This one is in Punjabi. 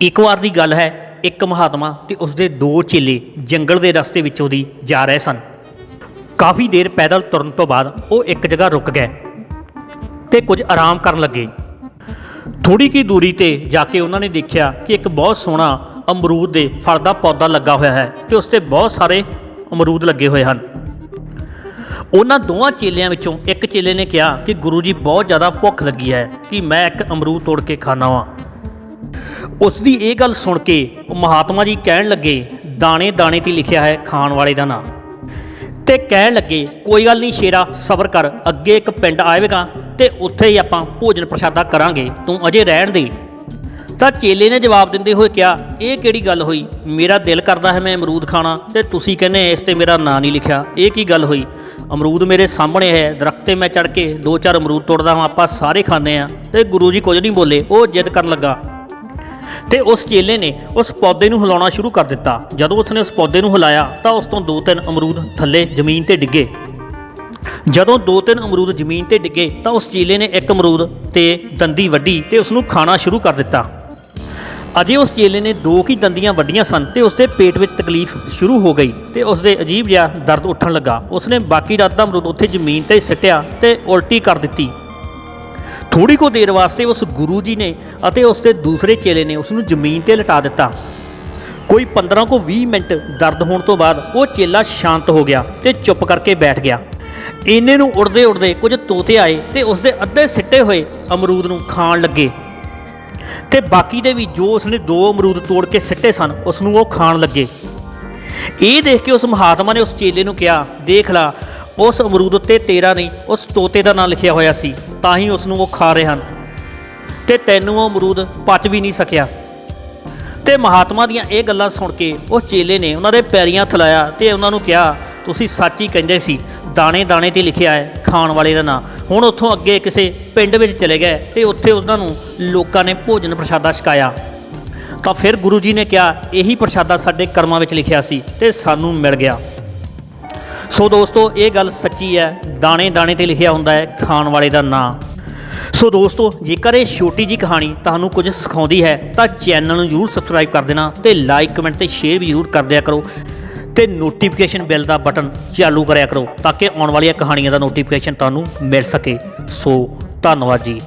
ਇੱਕ ਵਾਰ ਦੀ ਗੱਲ ਹੈ, ਇੱਕ ਮਹਾਤਮਾ ਤੇ ਉਸਦੇ ਦੋ ਚੇਲੇ ਜੰਗਲ ਦੇ ਰਸਤੇ ਵਿੱਚੋਂ ਦੀ ਜਾ ਰਹੇ ਸਨ। ਕਾਫੀ ਦੇਰ ਪੈਦਲ ਤੁਰਨ ਤੋਂ ਬਾਅਦ ਉਹ ਇੱਕ ਜਗ੍ਹਾ ਰੁਕ ਗਏ ਤੇ ਕੁਝ ਆਰਾਮ ਕਰਨ ਲੱਗੇ। ਥੋੜੀ ਕੀ ਦੂਰੀ ਤੇ ਜਾ ਕੇ ਉਹਨਾਂ ਨੇ ਦੇਖਿਆ ਕਿ ਇੱਕ ਬਹੁਤ ਸੋਹਣਾ ਅਮਰੂਦ ਦੇ ਫਲ ਦਾ ਪੌਦਾ ਲੱਗਾ ਹੋਇਆ ਹੈ ਤੇ ਉਸ ਤੇ ਬਹੁਤ ਸਾਰੇ ਅਮਰੂਦ ਲੱਗੇ ਹੋਏ ਹਨ। ਉਹਨਾਂ ਦੋਵਾਂ ਚੇਲਿਆਂ ਵਿੱਚੋਂ ਇੱਕ ਚੇਲੇ ਨੇ ਕਿਹਾ ਕਿ ਗੁਰੂ ਜੀ, ਬਹੁਤ ਜ਼ਿਆਦਾ ਭੁੱਖ ਲੱਗੀ ਹੈ ਕਿ ਮੈਂ ਇੱਕ ਅਮਰੂਦ ਤੋੜ ਕੇ ਖਾਣਾ ਵਾਂ। ਉਸ ਦੀ ਇਹ ਗੱਲ ਸੁਣ ਕੇ ਮਹਾਤਮਾ ਜੀ ਕਹਿਣ ਲੱਗੇ, ਦਾਣੇ ਦਾਣੇ ਤੇ ਲਿਖਿਆ ਹੈ ਖਾਣ ਵਾਲੇ ਦਾ ਨਾਂ। ਤੇ ਕਹਿਣ ਲੱਗੇ, ਕੋਈ ਗੱਲ ਨਹੀਂ ਸ਼ੇਰਾ, ਸਬਰ ਕਰ, ਅੱਗੇ ਇੱਕ ਪਿੰਡ ਆਵੇਗਾ ਤੇ ਉੱਥੇ ਹੀ ਆਪਾਂ ਭੋਜਨ ਪ੍ਰਸ਼ਾਦਾ ਕਰਾਂਗੇ, ਤੂੰ ਅਜੇ ਰਹਿਣ ਦੇ। ਤਾਂ ਚੇਲੇ ਨੇ ਜਵਾਬ ਦਿੰਦੇ ਹੋਏ ਕਿਹਾ, ਇਹ ਕਿਹੜੀ ਗੱਲ ਹੋਈ? ਮੇਰਾ ਦਿਲ ਕਰਦਾ ਹੈ ਮੈਂ ਅਮਰੂਦ ਖਾਣਾ ਤੇ ਤੁਸੀਂ ਕਹਿੰਦੇ ਇਸ ਤੇ ਮੇਰਾ ਨਾਂ ਨਹੀਂ ਲਿਖਿਆ। ਇਹ ਕੀ ਗੱਲ ਹੋਈ? ਅਮਰੂਦ ਮੇਰੇ ਸਾਹਮਣੇ ਹੈ, ਦਰਖਤ ਤੇ ਮੈਂ ਚੜ ਕੇ ਦੋ ਚਾਰ ਅਮਰੂਦ ਤੋੜਦਾ ਹਾਂ, ਆਪਾਂ ਸਾਰੇ ਖਾਂਦੇ ਆ ਤੇ ਗੁਰੂ ਜੀ ਕੁਝ ਨਹੀਂ ਬੋਲੇ, ਉਹ ਜਿੱਦ ਕਰਨ ਲੱਗਾ। ਤੇ ਉਸ ਚੇਲੇ ਨੇ ਉਸ ਪੌਦੇ ਨੂੰ ਹਿਲਾਉਣਾ ਸ਼ੁਰੂ ਕਰ ਦਿੱਤਾ। ਜਦੋਂ ਉਸਨੇ ਉਸ ਪੌਦੇ ਨੂੰ ਹਿਲਾਇਆ, ਤਾਂ ਉਸ ਤੋਂ ਦੋ ਤਿੰਨ ਅਮਰੂਦ ਥੱਲੇ ਜ਼ਮੀਨ ਤੇ ਡਿੱਗੇ। ਜਦੋਂ ਦੋ ਤਿੰਨ ਅਮਰੂਦ ਜ਼ਮੀਨ ਤੇ ਡਿੱਗੇ, ਤਾਂ ਉਸ ਚੇਲੇ ਨੇ ਇੱਕ ਅਮਰੂਦ ਤੇ ਦੰਦੀ ਵੱਢੀ ਤੇ ਉਸ ਨੂੰ ਖਾਣਾ ਸ਼ੁਰੂ ਕਰ ਦਿੱਤਾ। ਅਜੇ ਉਸ ਚੇਲੇ ਨੇ ਦੋ ਕੀ ਦੰਦੀਆਂ ਵੱਡੀਆਂ ਸਨ ਤੇ ਉਸ ਦੇ ਪੇਟ ਵਿੱਚ ਤਕਲੀਫ ਸ਼ੁਰੂ ਹੋ ਗਈ ਤੇ ਉਸ ਦੇ ਅਜੀਬ ਜਿਹਾ ਦਰਦ ਉੱਠਣ ਲੱਗਾ। ਉਸਨੇ ਬਾਕੀ ਰਾਤ ਦਾ ਅਮਰੂਦ ਉੱਥੇ ਜ਼ਮੀਨ ਤੇ ਸਿੱਟਿਆ ਤੇ ਉਲਟੀ ਕਰ ਦਿੱਤੀ। ਥੋੜੀ ਕੋ ਦੇਰ ਵਾਸਤੇ ਉਸ ਗੁਰੂ ਜੀ ਨੇ ਅਤੇ ਉਸ ਦੇ ਦੂਸਰੇ ਚੇਲੇ ਨੇ ਉਸ ਨੂੰ ਜ਼ਮੀਨ ਤੇ ਲਟਾ ਦਿੱਤਾ। ਕੋਈ 15 ਕੋ 20 ਮਿੰਟ ਦਰਦ ਹੋਣ ਤੋਂ ਬਾਅਦ ਉਹ ਚੇਲਾ ਸ਼ਾਂਤ ਹੋ ਗਿਆ ਤੇ ਚੁੱਪ ਕਰਕੇ ਬੈਠ ਗਿਆ। ਇੰਨੇ ਨੂੰ ਉੜਦੇ ਉੜਦੇ ਕੁਝ ਤੋਤੇ ਆਏ ਤੇ ਉਸ ਦੇ ਅੱਧੇ ਸਿੱਟੇ ਹੋਏ ਅਮਰੂਦ ਨੂੰ ਖਾਣ ਲੱਗੇ। ਤੇ ਬਾਕੀ ਦੇ ਵੀ ਜੋ ਉਸਨੇ ਦੋ ਅਮਰੂਦ ਤੋੜ ਕੇ ਸਿੱਟੇ ਸਨ, ਉਸ ਨੂੰ ਉਹ ਖਾਣ ਲੱਗੇ। ਇਹ ਦੇਖ ਕੇ ਉਸ ਮਹਾਤਮਾ ਨੇ ਉਸ ਚੇਲੇ ਨੂੰ ਕਿਹਾ, ਦੇਖ ਲਾ ਉਸ ਅਮਰੂਦ ਉੱਤੇ ਤੇਰਾ ਨਹੀਂ, ਉਸ ਤੋਤੇ ਦਾ ਨਾਂ ਲਿਖਿਆ ਹੋਇਆ ਸੀ, ਤਾਂ ਹੀ ਉਸ ਨੂੰ ਉਹ ਖਾ ਰਹੇ ਹਨ। ਤੇ ਤੈਨੂੰ ਉਹ ਅਮਰੂਦ ਪਚ ਵੀ ਨਹੀਂ ਸਕਿਆ। ਤੇ ਮਹਾਤਮਾ ਦੀਆਂ ਇਹ ਗੱਲਾਂ ਸੁਣ ਕੇ ਉਸ ਚੇਲੇ ਨੇ ਉਹਨਾਂ ਦੇ ਪੈਰੀਆਂ ਹੱਥ ਲਾਇਆ ਤੇ ਉਹਨਾਂ ਨੂੰ ਕਿਹਾ, ਤੁਸੀਂ ਸੱਚ ਹੀ ਕਹਿੰਦੇ ਸੀ ਦਾਣੇ ਦਾਣੇ ਤੇ ਲਿਖਿਆ ਹੈ, ਖਾਣ ਵਾਲੇ ਦਾ ਨਾਂ। ਹੁਣ ਉੱਥੋਂ ਅੱਗੇ ਕਿਸੇ ਪਿੰਡ ਵਿੱਚ ਚਲੇ ਗਏ ਤੇ ਉੱਥੇ ਉਹਨਾਂ ਨੂੰ ਲੋਕਾਂ ਨੇ ਭੋਜਨ ਪ੍ਰਸ਼ਾਦਾ ਛਕਾਇਆ। ਤਾਂ ਫਿਰ ਗੁਰੂ ਜੀ ਨੇ ਕਿਹਾ, ਇਹੀ ਪ੍ਰਸ਼ਾਦਾ ਸਾਡੇ ਕਰਮਾਂ ਵਿੱਚ ਲਿਖਿਆ ਸੀ ਤੇ ਸਾਨੂੰ ਮਿਲ ਗਿਆ। ਸੋ ਦੋਸਤੋ, ਇਹ ਗੱਲ ਸੱਚੀ ਹੈ, ਦਾਣੇ ਦਾਣੇ ਤੇ ਲਿਖਿਆ ਹੁੰਦਾ ਹੈ, ਖਾਣ ਵਾਲੇ ਦਾ ਨਾਂ। ਸੋ ਦੋਸਤੋ, ਜੇਕਰ ਇਹ ਛੋਟੀ ਜੀ ਕਹਾਣੀ ਤੁਹਾਨੂੰ ਕੁਝ ਸਿਖਾਉਂਦੀ ਹੈ, ਤਾਂ ਚੈਨਲ ਨੂੰ ਜ਼ਰੂਰ ਸਬਸਕ੍ਰਾਈਬ ਕਰ ਦੇਣਾ ਤੇ ਲਾਈਕ ਕਮੈਂਟ ਤੇ ਸ਼ੇਅਰ ਵੀ ਜ਼ਰੂਰ ਕਰ ਦਿਆ ਕਰੋ ਤੇ ਨੋਟੀਫਿਕੇਸ਼ਨ ਬੈਲ ਦਾ ਬਟਨ ਚਾਲੂ ਕਰਿਆ ਕਰੋ ਤਾਂ ਕਿ ਆਉਣ ਵਾਲੀਆਂ ਕਹਾਣੀਆਂ ਦਾ ਨੋਟੀਫਿਕੇਸ਼ਨ ਤੁਹਾਨੂੰ ਮਿਲ ਸਕੇ। ਸੋ ਧੰਨਵਾਦ ਜੀ।